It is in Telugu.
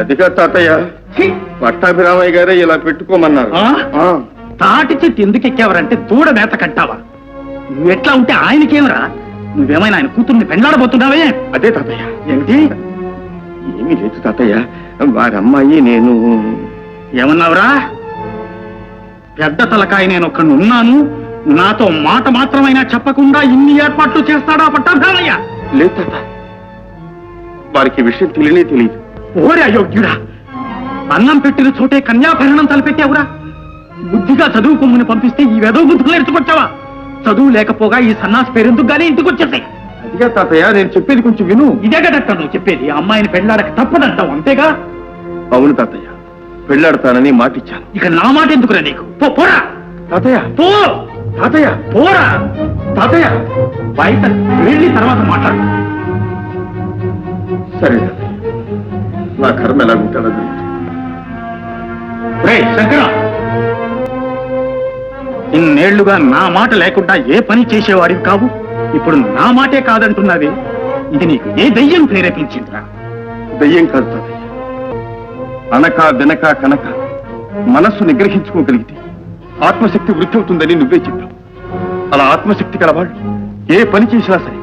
అదిగా తాతయ్య! పట్టాభిరామయ్య గారే ఇలా పెట్టుకోమన్నారు. ఆ? తాటి చెట్టు ఎందుకు ఎక్కావరంటే దూడ మేత కట్టావా? నువ్వెట్లా ఉంటే ఆయనకేమరా? నువ్వేమైనా ఆయన కూతుర్ని పెండ్లాడబోతున్నావే? అదే తాతయ్య. ఏమిటి ఏమీ లేదు తాతయ్య. వారి అమ్మాయి నేను. ఏమన్నావురా? పెద్ద తలకాయ నేను ఒక్కడు ఉన్నాను. నాతో మాట మాత్రమైనా చెప్పకుండా ఇన్ని ఏర్పాట్లు చేస్తాడా పట్టాభామయ్య లేదు తాత. వారికి ఈ విషయం తెలియనే తెలియదు. ఓరే అయోగ్యుడా అన్నం పెట్టిన చోటే కన్యాభరణం తలపెట్టావురా. బుద్ధిగా చదువుకోమని పంపిస్తే ఈ వెదవ బుద్ధులు నేర్చుకొచ్చావా చదువు లేకపోగా ఈ సన్నాసి పేరెందుకు గానీ ఇంటికి వచ్చేసాయి అదిగా తాతయ్య నేను చెప్పేది కొంచెం విను. ఇదే కదట నువ్వు చెప్పేది. అమ్మాయిని పెళ్ళాడక తప్పదంటావు అంతేగా? అవును తాతయ్య పెళ్ళాడతానని మాటిచ్చాను. ఇక నా మాట ఎందుకురా నీకు? పో పోరా. తాతయ్య పో. తాతయ్య. పోరా. తాతయ్య. బయట వెళ్ళి తర్వాత మాట్లాడు. సరే తాతయ్య. నా కర్మ ఎలా ఉంటాడో శంకర! ఇన్నేళ్ళుగా నా మాట లేకుండా ఏ పని చేసేవాడివి కావు? ఇప్పుడు నా మాటే కాదంటున్నది. ఇది నీకు ఏ దయ్యం ప్రేరేపించిందిరా? దయ్యం కాదు అనక వెనక కనక మనస్సు నిగ్రహించుకోగలిగితే ఆత్మశక్తి వృద్ధి అవుతుందని నువ్వే చెప్పావు. అలా ఆత్మశక్తి కలవాళ్ళు ఏ పని చేసినా సరే